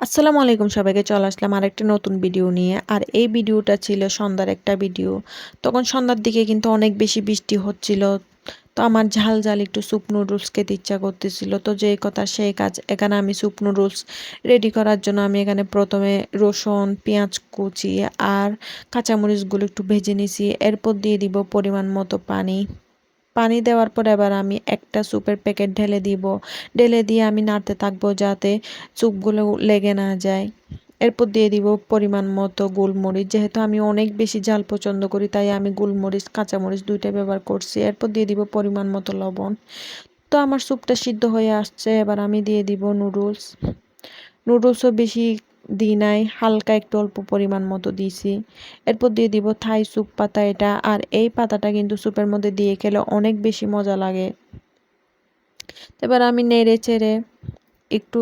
আসসালামু আলাইকুম সবাইকে, চলে আসলাম আরেকটা নতুন ভিডিও নিয়ে। আর এই ভিডিওটা ছিল সন্ধ্যার একটা ভিডিও। তখন সন্ধ্যার দিকে কিন্তু অনেক বেশি বৃষ্টি হচ্ছিল। তো আমার ঝাল ঝাল একটু স্যুপ নুডলস খেতে ইচ্ছা করতেছিল। তো যেই কথা সেই কাজ, এখানে আমি স্যুপ নুডলস রেডি করার জন্য আমি এখানে প্রথমে রসুন, পেঁয়াজ কুচি আর কাঁচামরিচগুলো একটু ভেজে নিছি। এরপর দিয়ে দিব পরিমাণ মতো পানি। পানি দেওয়ার পর এবার আমি একটা স্যুপের প্যাকেট ঢেলে দিব। ঢেলে দিয়ে আমি নাড়তে থাকব যাতে স্যুপগুলো লেগে না যায়। এরপর দিয়ে দিব পরিমাণ মতো গোলমরিচ। যেহেতু আমি অনেক বেশি ঝাল পছন্দ করি, তাই আমি গোলমরিচ, কাঁচামরিচ দুইটাই ব্যবহার করছি। এরপর দিয়ে দিব পরিমাণ মতো লবণ। তো আমার স্যুপটা সিদ্ধ হয়ে আসছে। এবার আমি দিয়ে দিব নুডলস। নুডলসও বেশি দিই নাই হালকা একটু অল্প পরিমাণ মতো দিয়েছি এরপর দিয়ে দিব থাই স্যুপ পাতা এটা, আর এই পাতাটা কিন্তু স্যুপের মধ্যে দিয়ে খেলে অনেক বেশি মজা লাগে। এবার আমি নেড়ে চেড়ে, একটু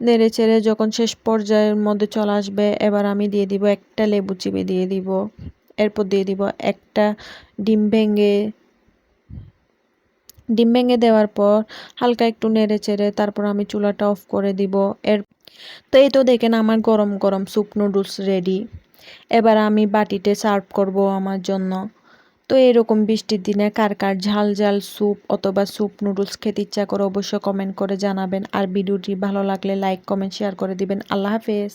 নেড়ে চেড়ে যখন শেষ পর্যায়ের মধ্যে চলে আসবে, এবার আমি দিয়ে দিব একটা লেবু চিপে দিয়ে দিব। এরপর দিয়ে দিব একটা ডিম ভেঙে ডিম ভেঙে দেওয়ার পর হালকা একটু নেড়ে চেড়ে তারপর আমি চুলাটা অফ করে দিব। এর তো এই তো দেখেন আমার গরম গরম স্যুপ নুডলস রেডি এবার আমি বাটিতে সার্ভ করব আমার জন্য। তো এরকম বৃষ্টির দিনে কার কার ঝাল ঝাল স্যুপ অথবা স্যুপ নুডলস খেতে ইচ্ছা করে অবশ্যই কমেন্ট করে জানাবেন। আর ভিডিওটি ভালো লাগলে লাইক কমেন্ট শেয়ার করে দিবেন। আল্লাহ হাফেজ।